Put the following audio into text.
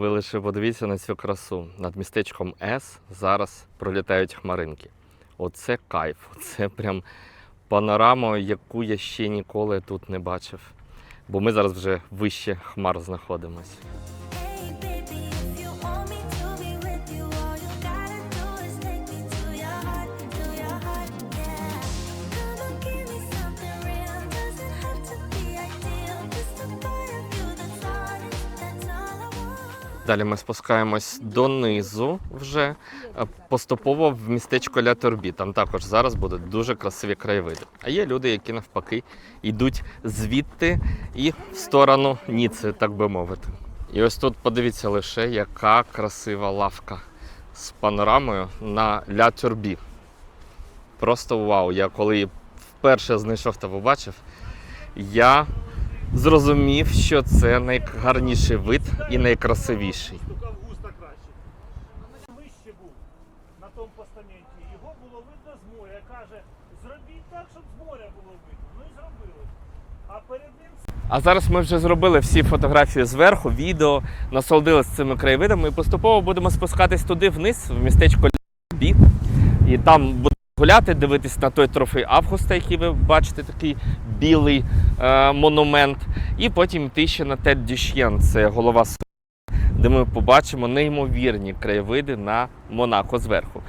Ви лише подивіться на цю красу. Над містечком С зараз пролітають хмаринки. Оце кайф. Це прям панорама, яку я ще ніколи тут не бачив. Бо ми зараз вже вище хмар знаходимось. Далі ми спускаємось донизу вже е, поступово в містечко Ля Торбі. Там також зараз будуть дуже красиві краєвиди. А є люди, які навпаки йдуть звідти і в сторону Ніци, так би мовити. І ось тут подивіться лише, яка красива лавка з панорамою на Ля Тюрбі. Просто вау! Я коли вперше знайшов та побачив, я зрозумів, що це найгарніший вид і найкрасивіший. На тому постаменті. Його було видно з моря. Каже, зробіть так, щоб з моря було видно. Ну і зробили. А перед ним А зараз ми вже зробили всі фотографії зверху, відео, насолодилися цими краєвидами і поступово будемо спускатись туди вниз, в містечко Бі. І там будемо гуляти, дивитись на той трофей Августа, який ви бачите, такий білий е, монумент. І потім йти ще на Тет Дюшєн, це голова де ми побачимо неймовірні краєвиди на Монако зверху.